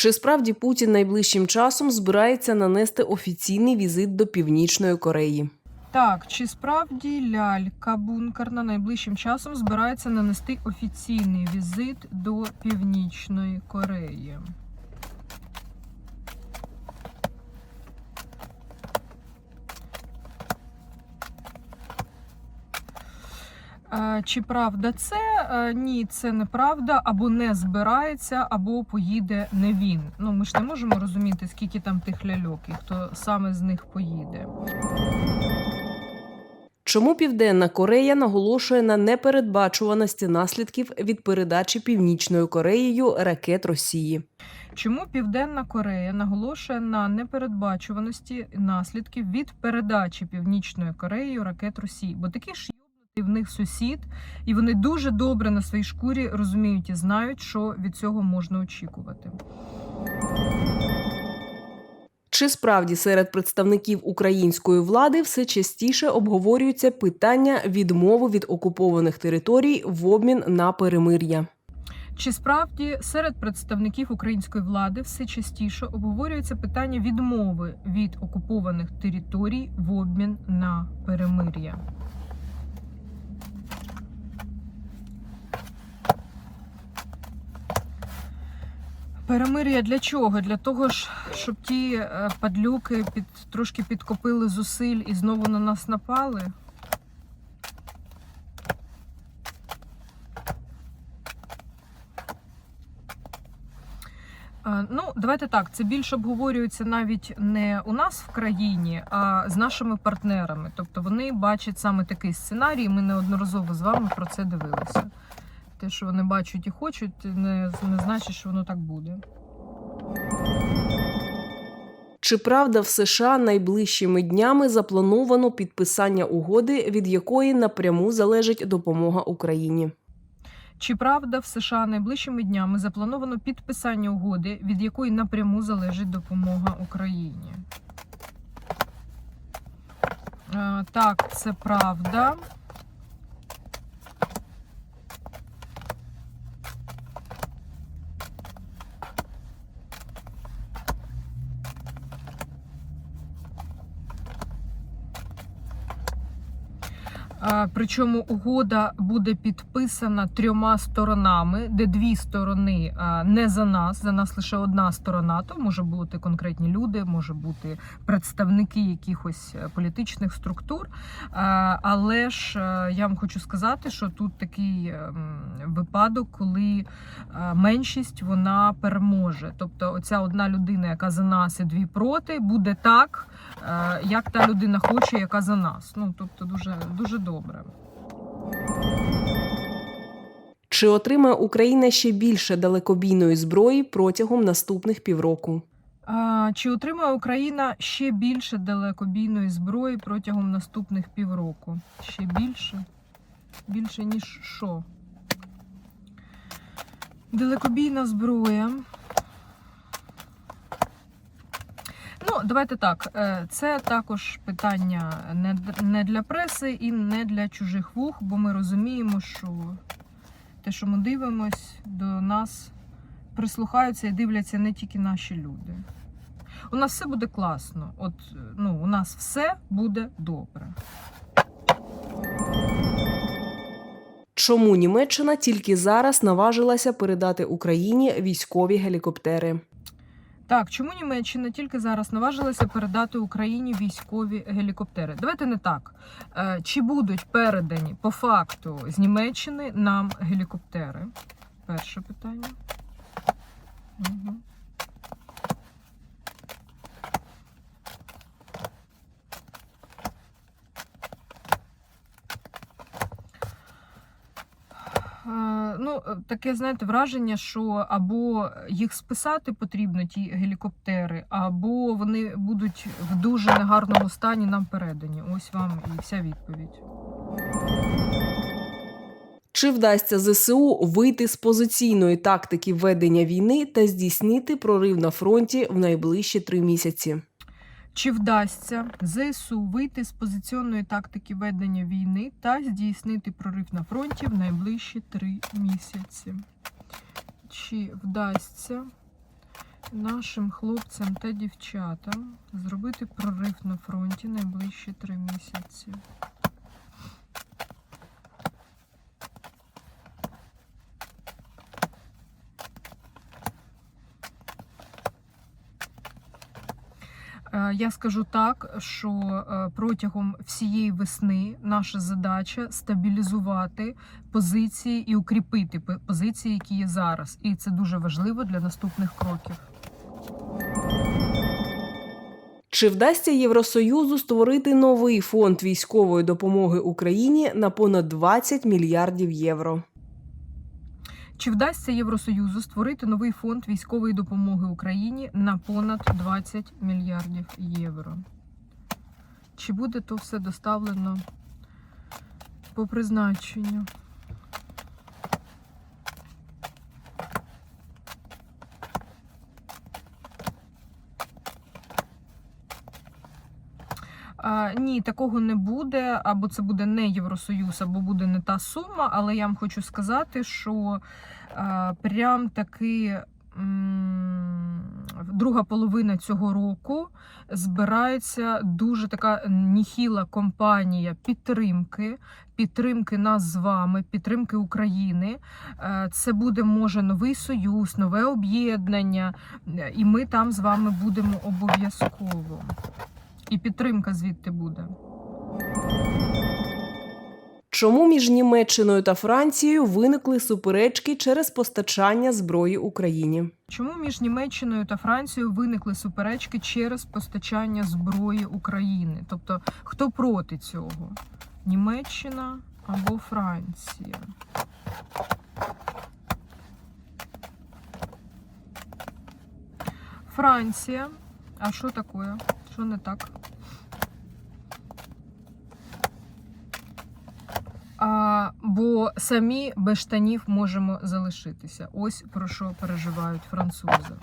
Чи справді Путін найближчим часом збирається нанести офіційний візит до Північної Кореї? Так, чи справді лялька бункерна найближчим часом збирається нанести офіційний візит до Північної Кореї? Чи правда це? Е, Ні, це неправда, або не збирається, або поїде не він. Ну ми ж не можемо розуміти, скільки там тих ляльок і хто саме з них поїде. Чому Південна Корея наголошує на непередбачуваності наслідків від передачі Північною Кореєю ракет Росії? Чому Південна Корея наголошує на непередбачуваності наслідків від передачі Північною Кореєю ракет Росії? Бо такий ж йобнутий в них сусід, і вони дуже добре на своїй шкурі розуміють і знають, що від цього можна очікувати. Чи справді серед представників української влади все частіше обговорюються питання відмови від окупованих територій в обмін на перемир'я? Чи справді серед представників української влади все частіше обговорюється питання відмови від окупованих територій в обмін на перемир'я? Перемир'я для чого? Для того ж, щоб ті е, падлюки під трошки підкопили зусиль і знову на нас напали. Е, Ну, давайте так. Це більше обговорюється навіть не у нас в країні, а з нашими партнерами. Тобто вони бачать саме такий сценарій. Ми неодноразово з вами про це дивилися. Те, що вони бачать і хочуть, не, не значить, що воно так буде. Чи правда в США найближчими днями заплановано підписання угоди, від якої напряму залежить допомога Україні? Чи правда в США найближчими днями заплановано підписання угоди, від якої напряму залежить допомога Україні? Е, Так, це правда. Причому угода буде підписана трьома сторонами, де дві сторони не за нас, за нас лише одна сторона. То може бути конкретні люди, може бути представники якихось е, політичних структур. Але ж е, я вам хочу сказати, що тут такий ем, випадок, коли е, меншість вона переможе. Тобто, оця одна людина, яка за нас і дві проти, буде так, як та людина хоче, яка за нас. Ну тобто, дуже дуже добре. Чи отримає Україна ще більше далекобійної зброї протягом наступних півроку? А, чи отримає Україна ще більше далекобійної зброї протягом наступних півроку? Ще більше? Більше ніж що? Далекобійна зброя. Ну, давайте так. е, Це також питання не для преси і не для чужих вух, бо ми розуміємо, що те, що ми дивимось, до нас прислухаються і дивляться не тільки наші люди. У нас все буде класно. От ну, у нас все буде добре. Чому Німеччина тільки зараз наважилася передати Україні військові гелікоптери? Так, чому Німеччина тільки зараз наважилася передати Україні військові гелікоптери? Давайте не так. Е, Чи будуть передані по факту з Німеччини нам гелікоптери? Перше питання. Угу. Е, Ну, таке, знаєте, враження, що або їх списати потрібно, ті гелікоптери, або вони будуть в дуже негарному стані нам передані. Ось вам і вся відповідь. Чи вдасться ЗСУ вийти з позиційної тактики ведення війни та здійснити прорив на фронті в найближчі три місяці? Чи вдасться ЗСУ вийти з позиційної тактики ведення війни та здійснити прорив на фронті в найближчі три місяці? Чи вдасться нашим хлопцям та дівчатам зробити прорив на фронті найближчі три місяці. Е, Я скажу так, що е, протягом всієї весни наша задача стабілізувати позиції і укріпити позиції, які є зараз. І це дуже важливо для наступних кроків. Чи вдасться Євросоюзу створити новий фонд військової допомоги Україні на понад 20 мільярдів євро? Чи вдасться Євросоюзу створити новий фонд військової допомоги Україні на понад 20 мільярдів євро? Чи буде то все доставлено по призначенню? А, ні, такого не буде, або це буде не Євросоюз, або буде не та сума. Але я вам хочу сказати, що а, прям таки м, друга половина цього року збирається дуже така ніхіла компанія підтримки, підтримки нас з вами, підтримки України. Це буде може новий союз, нове об'єднання, і ми там з вами будемо обов'язково. І підтримка звідти буде. Чому між Німеччиною та Францією виникли суперечки через постачання зброї Україні? Чому між Німеччиною та Францією виникли суперечки через постачання зброї України? Тобто, хто проти цього? Німеччина або Франція? Франція. А що таке? Що не так? А, бо самі без штанів можемо залишитися. Ось про що переживають французи.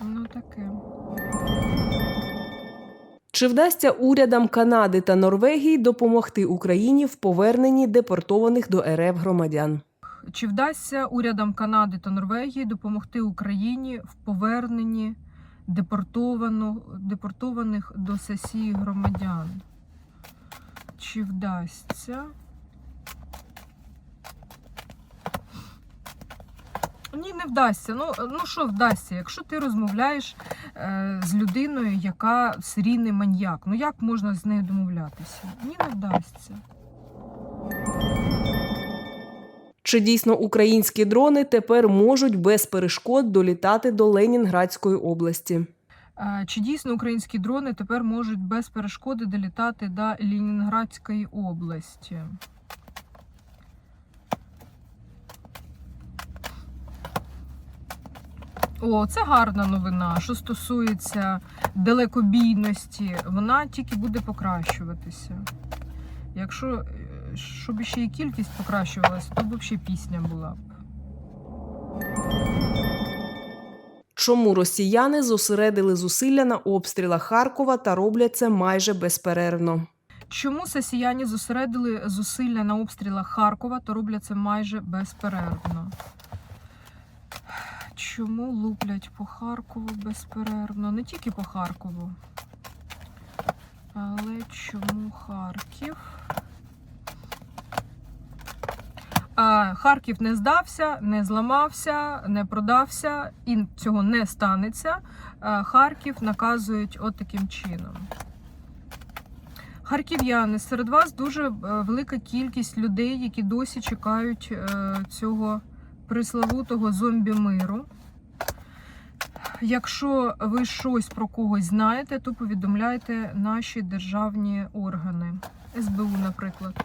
Ну таке. Чи вдасться урядам Канади та Норвегії допомогти Україні в поверненні депортованих до РФ громадян? Чи вдасться урядам Канади та Норвегії допомогти Україні в поверненні депортовано, депортованих до сесії громадян? Чи вдасться? Ні, не вдасться. Ну, ну що вдасться? Якщо ти розмовляєш е, з людиною, яка серійний маньяк, ну як можна з нею домовлятися? Ні, не вдасться. Чи дійсно українські дрони тепер можуть без перешкод долітати до Ленінградської області? Е, Чи дійсно українські дрони тепер можуть без перешкоди долітати до Ленінградської області? О, це гарна новина. Що стосується далекобійності, вона тільки буде покращуватися. Якщо е, щоб ще і кількість покращувалася, то б взагалі пісня була б. Чому росіяни зосередили зусилля на обстрілах Харкова та роблять це майже безперервно? Чому сесіяні зосередили зусилля на обстрілах Харкова та роблять це майже безперервно? Чому луплять по Харкову безперервно? Не тільки по Харкову. Але чому Харків? Харків не здався, не зламався, не продався, і цього не станеться. Харків наказують от таким чином. Харків'яни, серед вас дуже е, велика кількість людей, які досі чекають е, цього приславутого зомбі миру. Якщо ви щось про когось знаєте, то повідомляйте наші державні органи, СБУ, наприклад.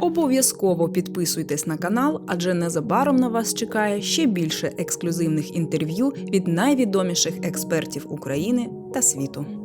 Обов'язково підписуйтесь на канал, адже незабаром на вас чекає ще більше ексклюзивних інтерв'ю від найвідоміших експертів України та світу.